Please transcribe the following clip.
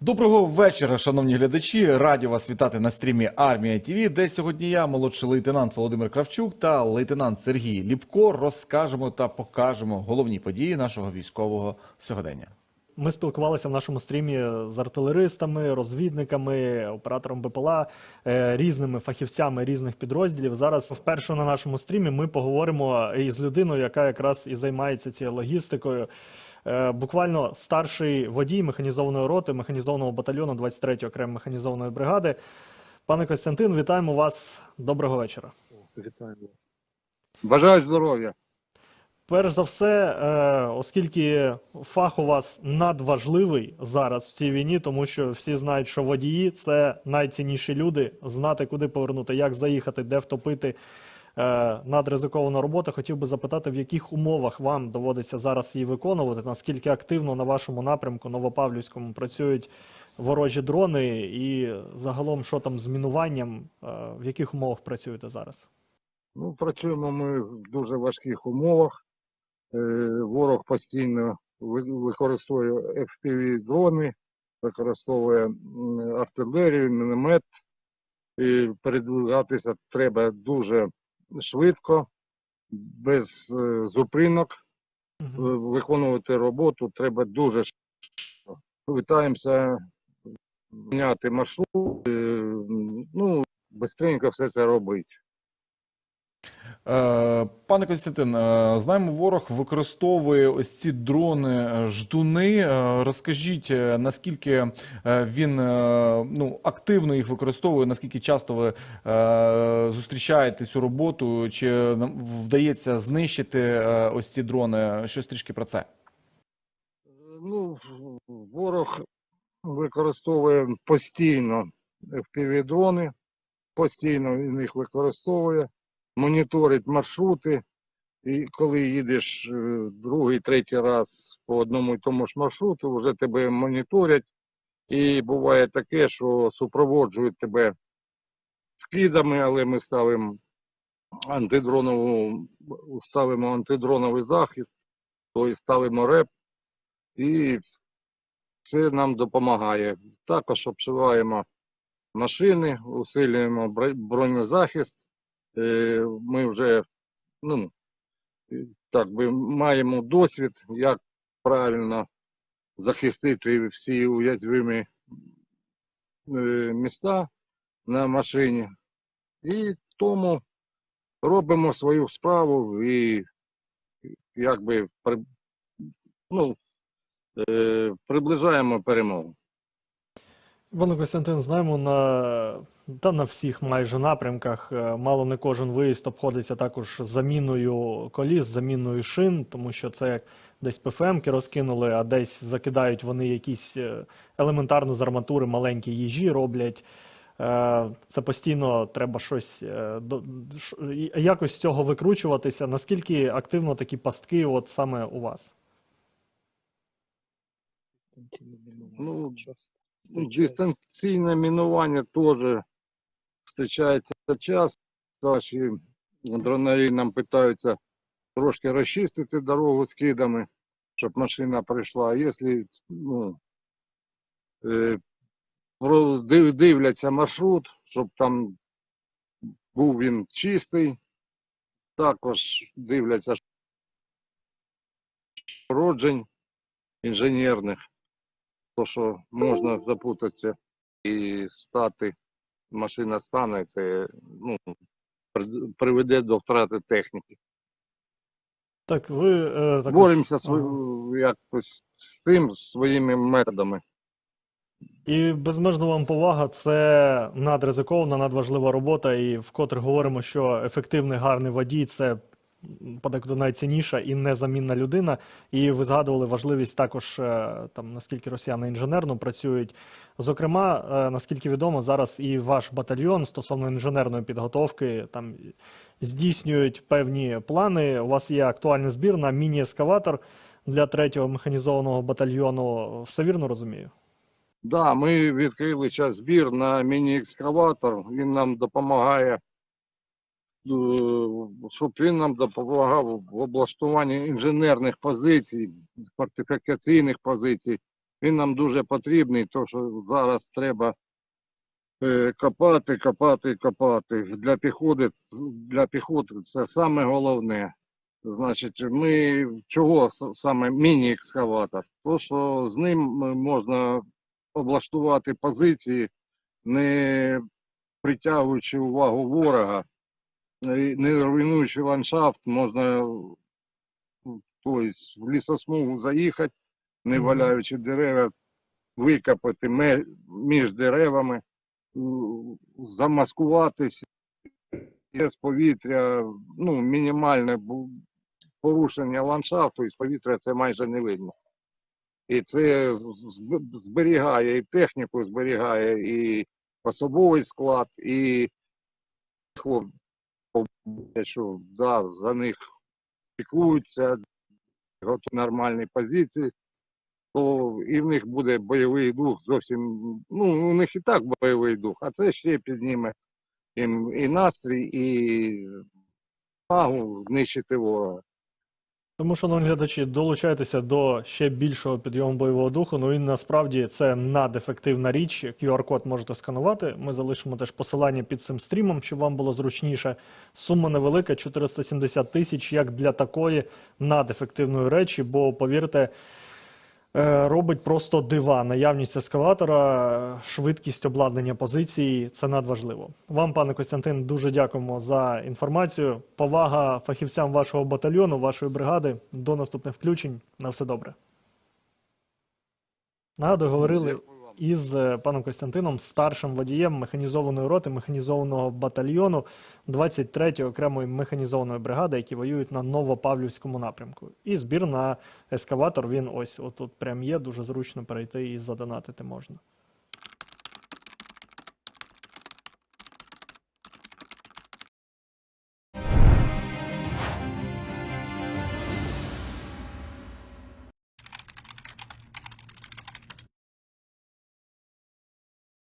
Доброго вечора, шановні глядачі. Раді вас вітати на стрімі Армія ТІВІ, де сьогодні я, молодший лейтенант Володимир Кравчук та лейтенант Сергій Ліпко розкажемо та покажемо головні події нашого військового сьогодення. Ми спілкувалися в нашому стрімі з артилеристами, розвідниками, оператором БПЛА, е, різними фахівцями різних підрозділів. Зараз вперше на нашому стрімі ми поговоримо із людиною, яка якраз і займається цією логістикою. Е, Буквально старший водій механізованої роти, механізованого батальйону 23-ї окремої механізованої бригади. Пане Костянтин, вітаємо вас. Доброго вечора. Вітаю вас. Бажаю здоров'я. Перш за все, е, оскільки фах у вас надважливий зараз в цій війні, тому що всі знають, що водії це найцінніші люди, знати, куди повернути, як заїхати, де втопити. е, Надризикована робота. Хотів би запитати, в яких умовах вам доводиться зараз її виконувати, наскільки активно на вашому напрямку Новопавлівському працюють ворожі дрони, і загалом, що там з мінуванням, е, в яких умовах працюєте зараз? Ну, працюємо ми в дуже важких умовах. Е, Ворог постійно використовує FPV дрони, використовує артилерію, міномет. І передвигатися треба дуже швидко, без е, зупинок. Мгм. Виконувати роботу треба дуже швидко. Витаємося міняти маршрут, е, ну, швидко все це робити. Е, Пане Костянтин, е, знаємо, ворог використовує ось ці дрони е, ждуни. Розкажіть, наскільки він ну, активно їх використовує, наскільки часто ви зустрічаєте цю роботу, чи вдається знищити ось ці дрони? Щось трішки про це. Ну, ворог використовує постійно FPV-дрони, постійно він їх використовує, моніторить маршрути. І коли їдеш е, другий, третій раз по одному і тому ж маршруту, вже тебе моніторять. І буває таке, що супроводжують тебе скидами, але ми ставимо антидронову, ставимо антидроновий захід, тобто ставимо реп, і це нам допомагає. Також обшиваємо машини, усилюємо бронезахист. Е, Ми вже ну, так би маємо досвід, як правильно захистити всі уязвимі е, міста на машині. І тому робимо свою справу і якби ну, е, приближаємо перемогу. Пане Костянтин, знаємо на та на всіх майже напрямках. е, Мало не кожен виїзд обходиться також заміною коліс, заміною шин, тому що це як десь ПФМки розкинули, а десь закидають вони якісь е, елементарно з арматури маленькі їжі роблять. Е, Це постійно треба щось якось з цього викручуватися. Наскільки активно такі пастки, от саме у вас? Ну, Дистанційне мінування теж зустрічається часто. Наші дронарі нам питаються трошки розчистити дорогу скидами, щоб машина прийшла. Якщо ну, е, дивляться маршрут, щоб там був він чистий, також дивляться роджень інженерних то, що можна запутатися і стати, машина стане, це ну, приведе до втрати техніки. Так, ви е, також... Боремося Ага. сво- якось з цим своїми методами. І безмежна вам повага це надризикована, надважлива робота. І вкотре говоримо, що ефективний гарний водій це подекуди найцінніша і незамінна людина. І ви згадували важливість також е, там наскільки росіяни інженерно працюють. Зокрема, е, наскільки відомо, зараз і ваш батальйон стосовно інженерної підготовки там здійснюють певні плани. У вас є актуальний збір на міні-ескаватор для третього механізованого батальйону. Все вірно розумію? Да, ми відкрили час збір на міні-екскаватор. Він нам допомагає щоб він нам допомагав в облаштуванні інженерних позицій, фортифікаційних позицій. Він нам дуже потрібний, тому що зараз треба е, копати, копати, копати. Для піхоти, для піхоти це саме головне. Значить, ми чого саме міні-екскаватор? То, що з ним е, можна облаштувати позиції, не притягуючи увагу ворога, е, не руйнуючи ландшафт, можна ну, тобто, в лісосмугу заїхати, не валяючи дерева, викопати між деревами, замаскуватись з повітря, ну, мінімальне порушення ландшафту, і з повітря це майже не видно. І це зберігає і техніку, зберігає, і особовий склад, і хлопці, що да, за них піклуються, готують нормальні позиції, то і в них буде бойовий дух зовсім. Ну, у них і так бойовий дух, а це ще підніме їм і настрій, і магу нищити ворога. Тому, шановні глядачі, долучайтеся до ще більшого підйому бойового духу. Ну він насправді це надефективна річ. QR-код можете сканувати. Ми залишимо теж посилання під цим стрімом, щоб вам було зручніше. Сума невелика 470 тисяч, як для такої надефективної речі, бо повірте. Е, Робить просто дива. Наявність ескаватора, швидкість обладнання позиції це надважливо. Вам, пане Костянтин, дуже дякуємо за інформацію. Повага фахівцям вашого батальйону, вашої бригади. До наступних включень. На все добре. Нагадую, говорили. Із е, паном Костянтином, старшим водієм механізованої роти механізованого батальйону 23-ї окремої механізованої бригади, які воюють на Новопавлівському напрямку. І збір на ескаватор він ось отут прям є, дуже зручно перейти і задонатити можна.